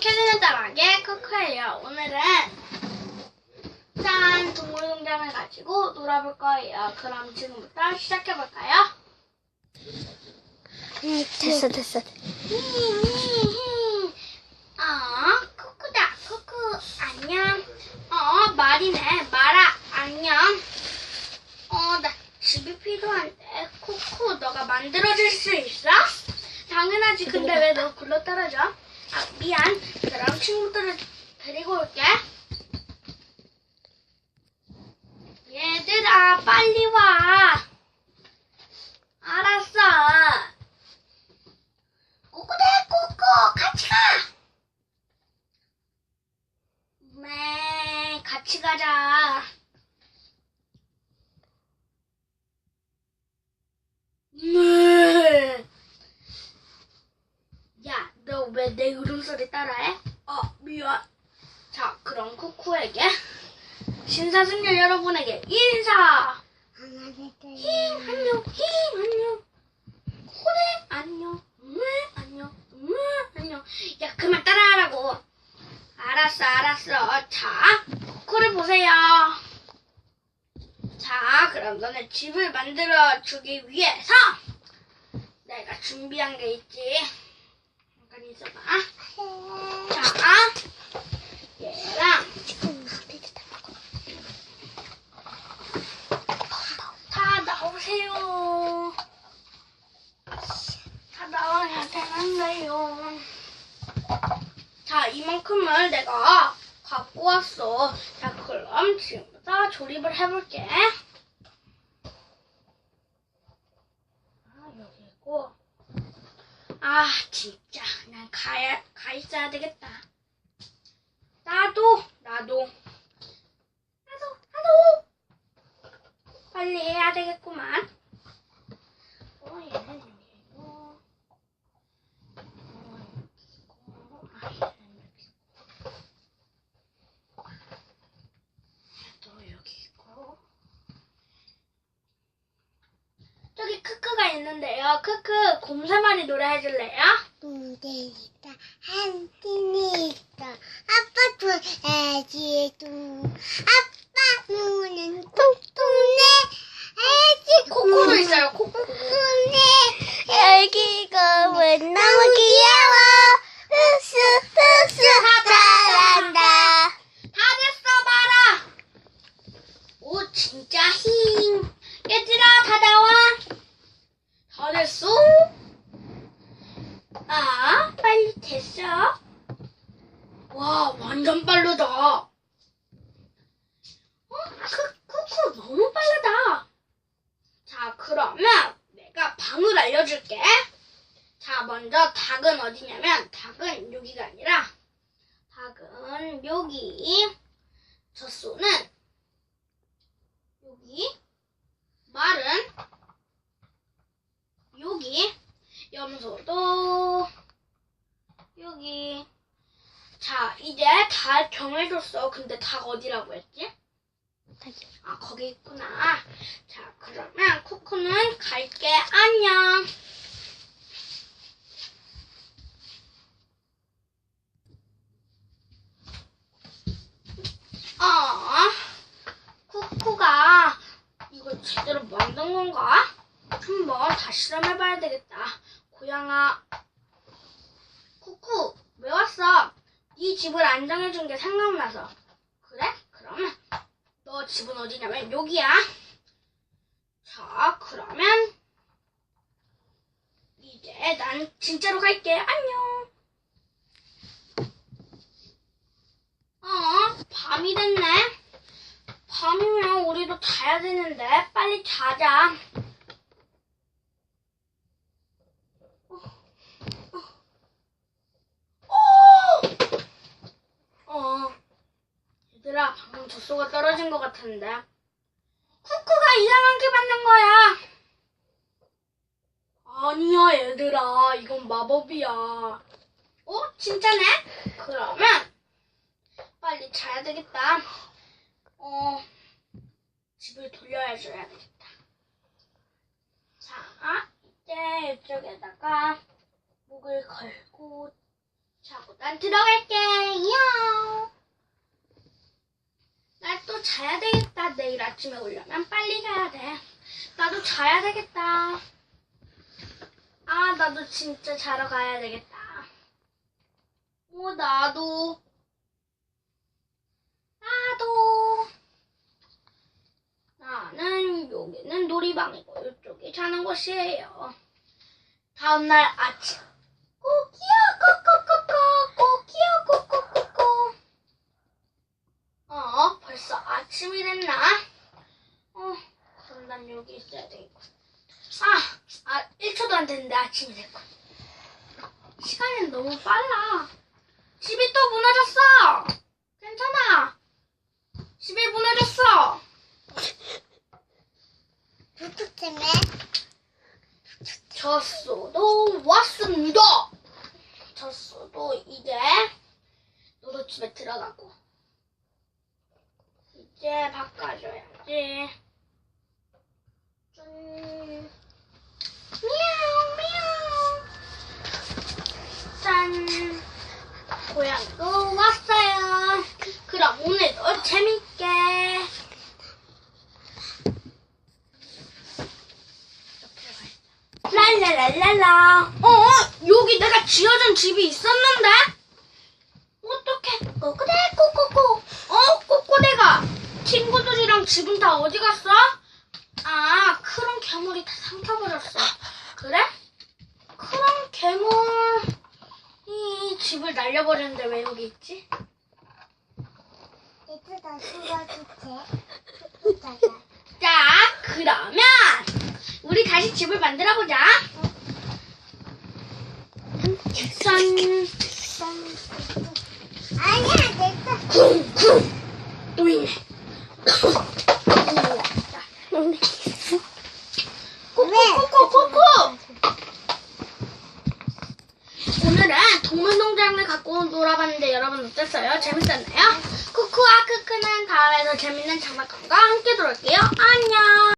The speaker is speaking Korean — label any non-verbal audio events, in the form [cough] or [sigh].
캐리는 따라하게 코코예요. 오늘은 짠 동물농장을 가지고 놀아볼 거예요. 그럼 지금부터 시작해볼까요? 됐어 됐어 히히히. 어, 코코다. 코코, 안녕. 어, 말이네. 말아, 안녕. 어, 나 집이 필요한데. 코코, 너가 만들어줄 수 있어? 당연하지. 근데 왜 너 굴러 떨어져? 아, 미안. 그럼 친구들을 데리고 올게. 얘들아, 빨리 와. 알았어. 꼬꼬대 꼬꼬 같이 가. 네, 같이 가자. 네. 야, 너 왜 내 울음소리 따라해? 어, 미안. 자, 그럼 쿠쿠에게 신사숙녀 여러분에게 인사. 힝 안녕, 힝 안녕. 코네 안녕, 음 안녕, 음 안녕. 야 그만 따라하라고. 알았어, 알았어. 자, 코를 보세요. 자, 그럼 너네 집을 만들어 주기 위해서 내가 준비한 게 있지. 잠깐 있어봐. 자, 얘랑 다 나오세요. 다 나와야 되는데요. 자, 이만큼을 내가 갖고 왔어. 자, 그럼 지금부터 조립을 해볼게. 아, 여기 있고. 아, 진짜. 난 가야, 가 있어야 되겠다. 나도, 나도. 나도, 나도. 빨리 해야 되겠구만. 어, 얘는 여기 있고. 어, 여기 있고. 아, 얘는 여기 있고. 얘도 여기 있고. 있는데요. 크크, 곰새마리 노래 해줄래요? 무대있다 한팀이 있다 아빠 도해지도 아빠 무는 뚱뚱해 해지 코코도 있어요, 코코. 뚱뚱해 열기가 왜 너무 귀여워 흐스 흐스 잘한다 다 됐어, 봐라. 오, 진짜 힝. 얘들아, 다 나와. 다 됐어? 아, 빨리 됐어. 와, 완전 빠르다. 어, 크, 쿠쿠 너무 빠르다. 자, 그러면 내가 방을 알려줄게. 자, 먼저 닭은 어디냐면, 닭은 여기가 아니라, 닭은 여기, 젖소는 여기, 말은 여기, 염소도 여기. 자, 이제 다 정해줬어. 근데 닭 어디라고 했지? 아, 거기 있구나. 자, 그러면 코코는 갈게. 안녕. 어, 코코가 이걸 제대로 만든 건가? 한번 다시 실험해봐야 되겠다. 고양아, 코코, 왜 왔어? 네 집을 안 정해준 게 생각나서. 그래? 그러면 너 집은 어디냐면 여기야. 자, 그러면 이제 난 진짜로 갈게. 안녕. 어, 밤이 됐네. 밤이면 우리도 자야 되는데 빨리 자자. 어, 얘들아, 젖소가 떨어진 것 같은데. 쿠쿠가 이상한 게 맞는 거야. 아니야, 얘들아. 이건 마법이야. 어? 진짜네? 그러면 빨리 자야 되겠다. 어, 집을 돌려줘야 되겠다. 자, 이제 이쪽에다가 목을 걸고 자고 난 들어갈게. 야. 나 또 자야 되겠다. 내일 아침에 오려면 빨리 가야 돼. 나도 자야 되겠다. 아, 나도 진짜 자러 가야 되겠다. 어, 나도. 나도. 나는 여기는 놀이방이고 이쪽이 자는 곳이에요. 다음날 아침. 벌써 아침이 됐나? 어, 그럼 난 여기 있어야 되겠군. 아, 아, 1초도 안 됐는데 아침이 됐군. 시간이 너무 빨라. 집이 또 무너졌어. 괜찮아. 집이 무너졌어. 누구 때문에? 젖소도 왔습니다. 젖소도 이제 너도 집에 들어가고 이제 바꿔줘야지. 짠. 미야옹 미야옹. 짠. 고양이도 왔어요. 그럼 오늘도 재밌게. 랄랄랄랄라. 어, 여기 내가 지어준 집이 있었는데? 어떡해. 꼬꼬대, 꼬꼬꼬. 친구들이랑 집은 다 어디 갔어? 아, 크롱 괴물이 다 삼켜버렸어. 그래? 크롱 괴물이 집을 날려버렸는데 왜 여기 있지? 얘들아. 이따가. [laughs] 자, 그러면 우리 다시 집을 만들어 보자. 짠. 아니야 내가. 쿵쿵 또 있네. 오늘은 동물농장을 갖고 놀아봤는데 여러분 어땠어요? 재밌었나요? 쿠쿠와 크크는 다음에도 재밌는 장난감과 함께 놀게요. 안녕.